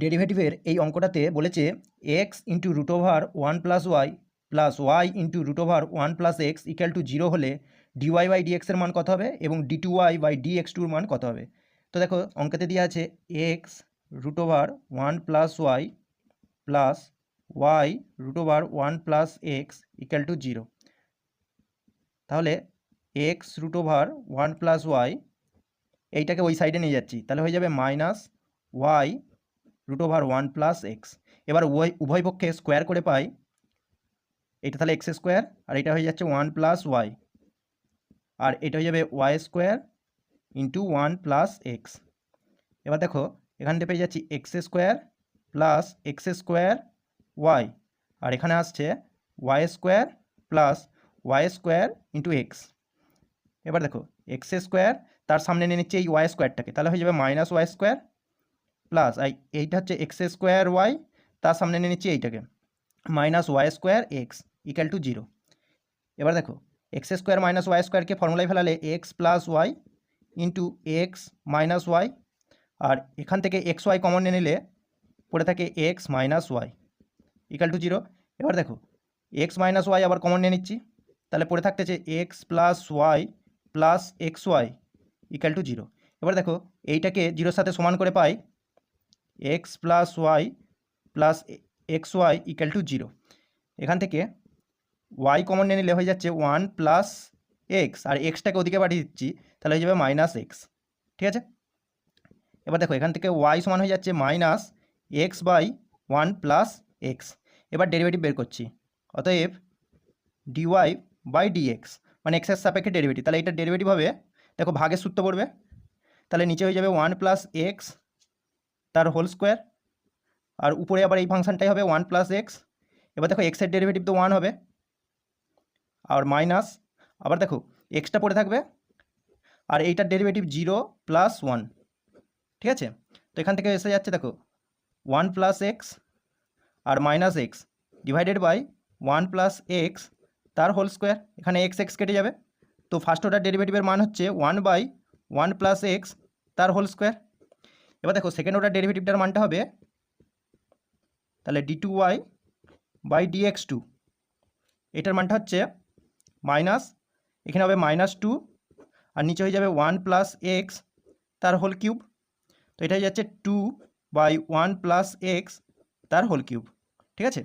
ডেরিভেটিভের এই অঙ্কটাতে বলেছে X into root over one plus Y plus Y into root over one plus X equal to zero হলে dy by ডিএক্সের মান কত হবে এবং D two Y by D X টুর মান কত হবে? তো দেখো, অঙ্কেতে দেওয়া আছে X root over one plus Y plus Y root over one plus X equal to zero তাহলে X root over one plus Y এইটাকে ওই সাইডে নিয়ে যাচ্ছি। তাহলে হয়ে যাবে minus Y root over one plus X এবার উভয় উভয় পক্ষে স্কোয়ার করে পাই। এটা তাহলে এক্স স্কোয়ার আর এটা হয়ে যাচ্ছে ওয়ান প্লাস ওয়াই আর এটা হয়ে যাবে Y square into one plus X এবার দেখো, এখান থেকে পেয়ে যাচ্ছি X square plus X square Y আর এখানে আসছে Y square plus Y square into X এবার দেখো এক্স স্কোয়ার তার সামনে নিয়ে নিচ্ছে এই ওয়াই স্কোয়ারটাকে তাহলে হয়ে যাবে মাইনাস ওয়াই স্কোয়ার প্লাস এই এইটা হচ্ছে এক্স স্কোয়ার ওয়াই, তার সামনে নিয়ে নিচ্ছি এইটাকে। Minus Y square X, equal to zero. এবার দেখো, এক্স স্কোয়ার মাইনাস ওয়াই স্কোয়ারকে ফর্মুলায় ফেলালে X plus Y into X minus Y, আর এখান থেকে এক্স ওয়াই কমন নিয়ে নিলে পড়ে থাকে X minus Y, equal to zero. এবার দেখো, এক্স মাইনাস ওয়াই আবার কমন নিয়ে নিচ্ছি, তাহলে পড়ে থাকতেছে X plus Y plus X Y, equal to zero. এবার দেখো, এইটাকে জিরোর সাথে সমান করে পাই X plus Y plus X Y equal to zero এখান থেকে ওয়াই কমন নিয়ে নিলে হয়ে যাচ্ছে ওয়ান প্লাস এক্স আর এক্সটাকে ওদিকে পাঠিয়ে দিচ্ছি, তাহলে হয়ে যাবে মাইনাস এক্স ঠিক আছে? এবার দেখো, এখান থেকে ওয়াই সমান হয়ে যাচ্ছে minus X by one plus X এবার ডেরিভেটিভ বের করছি। অতএব ডিওয়াই বাই ডিএক্স মানে এক্সের সাপেক্ষে ডেরিভেটিভ তাহলে এটা ডেরিভেটিভ হবে, দেখো ভাগের সূত্র পড়বে। তাহলে নিচে হয়ে যাবে ওয়ান প্লাস এক্স তার হোল স্কোয়ার আর উপরে আবার এই ফাংশনটাই হবে ওয়ান প্লাস এক্স এবার দেখো এক্সের ডেরিভেটিভ তো ওয়ান হবে, আর মাইনাস আবার দেখো এক্সটা পড়ে থাকবে, আর এইটার ডেরিভেটিভ জিরো প্লাস ওয়ান ঠিক আছে? তো এখান থেকে এসে যাচ্ছে দেখো one plus x R minus X divided by one plus X তার হোল স্কোয়ার এখানে এক্স এক্স কেটে যাবে। তো ফার্স্ট অর্ডার ডেরিভেটিভের মান হচ্ছে one by one plus X তার হোল স্কোয়ার এবার দেখো সেকেন্ড অর্ডার ডেরিভেটিভটার মানটা হবে তাহলে D two Y by D X two এটার মানটা হচ্ছে মাইনাস এখানে হবে মাইনাস টু আর নিচে হয়ে যাবে ওয়ান প্লাস এক্স তার হোল কিউব তো এটা হয়ে যাচ্ছে two by one plus X তার হোল কিউব ঠিক আছে?